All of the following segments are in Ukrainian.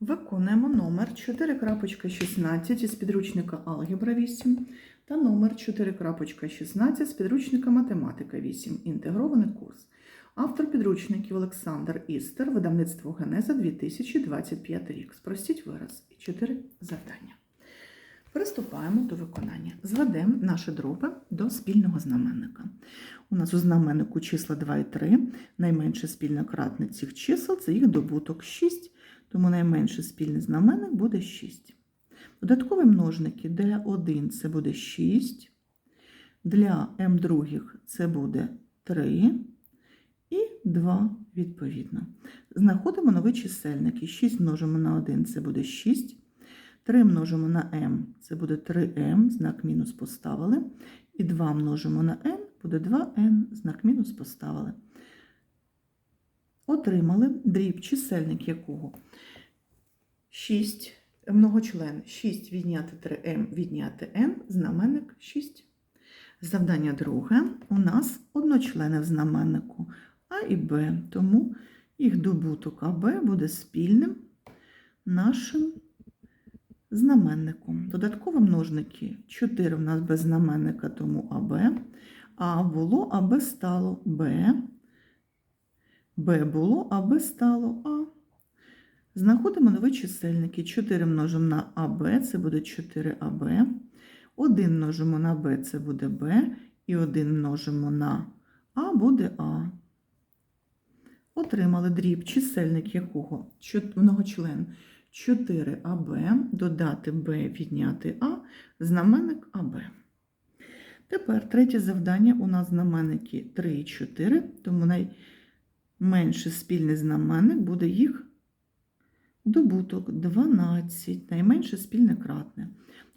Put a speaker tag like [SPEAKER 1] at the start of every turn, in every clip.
[SPEAKER 1] Виконуємо номер 4.16 із підручника Алгебра 8 та номер 4.16 з підручника Математика 8. Інтегрований курс. Автор підручників Олександр Істер, видавництво Генеза 2025 рік. Спростіть вираз і 4 завдання. Приступаємо до виконання. Зведемо наші дроби до спільного знаменника. У нас у знаменнику числа 2 і 3. Найменше спільне кратне цих чисел це їх добуток 6, тому найменший спільний знаменник буде 6. Додаткові множники для 1 це буде 6, для m других це буде 3 і 2 відповідно. Знаходимо нові чисельники. 6 множимо на 1 це буде 6. 3 множимо на m, це буде 3m, знак мінус поставили. І 2 множимо на n, буде 2n, знак мінус поставили. Отримали дріб, чисельник якого 6, многочлен 6 відняти 3m, відняти n, знаменник 6. Завдання друге. У нас одночлени в знаменнику А і Б, тому їх добуток АБ буде спільним нашим знаменником. Додаткові множники 4 в нас без знаменника, тому АБ. А було, АБ стало Б. Б було, АБ стало А. Знаходимо нові чисельники. 4 множимо на АБ, це буде 4АБ. 1 множимо на Б, це буде Б. І 1 множимо на А буде А. Отримали дріб, чисельник якого многочлен 4АБ, додати Б, відняти А, знаменник АБ. Тепер третє завдання у нас знаменники 3 і 4, тому найменший спільний знаменник буде їх добуток 12, найменше спільне кратне.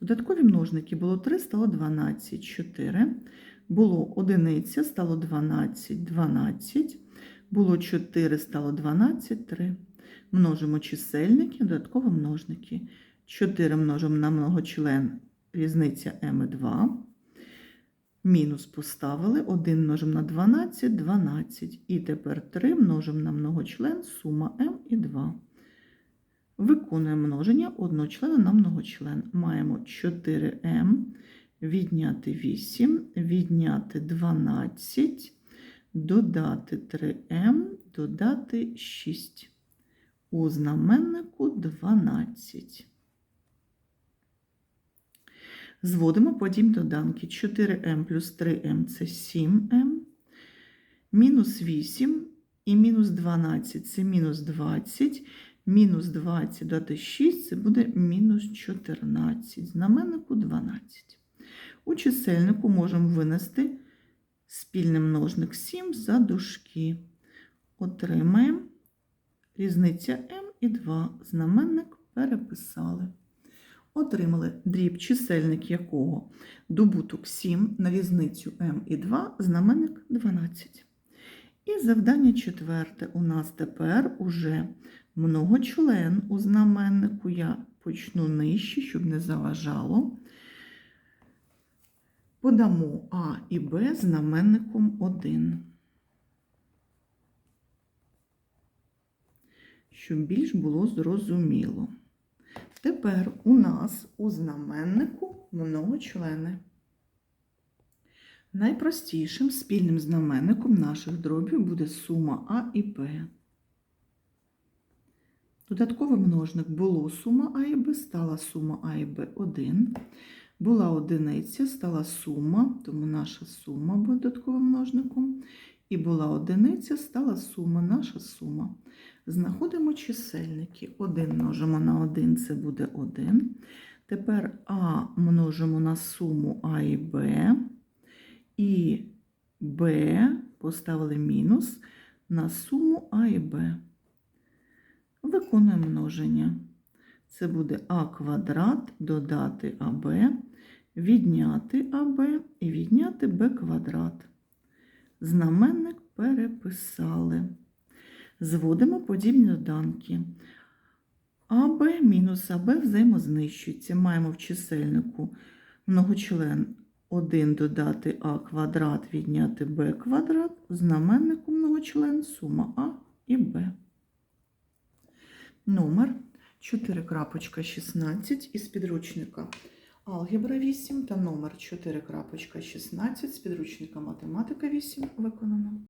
[SPEAKER 1] Додаткові множники було 3, стало 12, 4, було одиниця, стало 12, 12, було 4, стало 12, 3. Множимо чисельники, додатково множники. 4 множимо на многочлен, різниця m і 2. Мінус поставили, 1 множимо на 12, 12. І тепер 3 множимо на многочлен, сума m і 2. Виконуємо множення одночлена на многочлен. Маємо 4m, відняти 8, відняти 12, додати 3m, додати 6. У знаменнику 12. Зводимо подібні доданки. 4m плюс 3m це 7m, мінус 8 і мінус 12 це мінус 20, мінус 20 додати 6 це буде мінус 14. Знаменнику 12. У чисельнику можемо винести спільний множник 7 за дужки. Отримаємо різниця m і 2. Знаменник переписали. Отримали дріб, чисельник якого добуток 7 на різницю m і 2, знаменник 12. І завдання четверте у нас тепер уже многочлен у знаменнику. Я почну нижче, щоб не заважало. Подамо А і Б знаменником 1. Щоб більш було зрозуміло. Тепер у нас у знаменнику многочлени. Найпростішим спільним знаменником наших дробів буде сума А і Б. Додатковий множник було сума А і Б, стала сума А і Б 1. Була одиниця, стала сума, тому наша сума буде додатковим множником. І була одиниця, стала сума, наша сума. Знаходимо чисельники. 1 множимо на 1, це буде 1. Тепер А множимо на суму А і Б. І Б поставили мінус на суму А і Б. Виконуємо множення. Це буде А квадрат додати АБ, відняти АБ і відняти Б квадрат. Знаменник переписали. Зводимо подібні доданки. АБ мінус АБ взаємознищується. Маємо в чисельнику многочлен 1 додати А квадрат, відняти Б квадрат, знаменнику многочлен сума А і Б. Номер 4.16 із підручника Алгебра 8 та номер 4.16 з підручника Математика 8 виконано.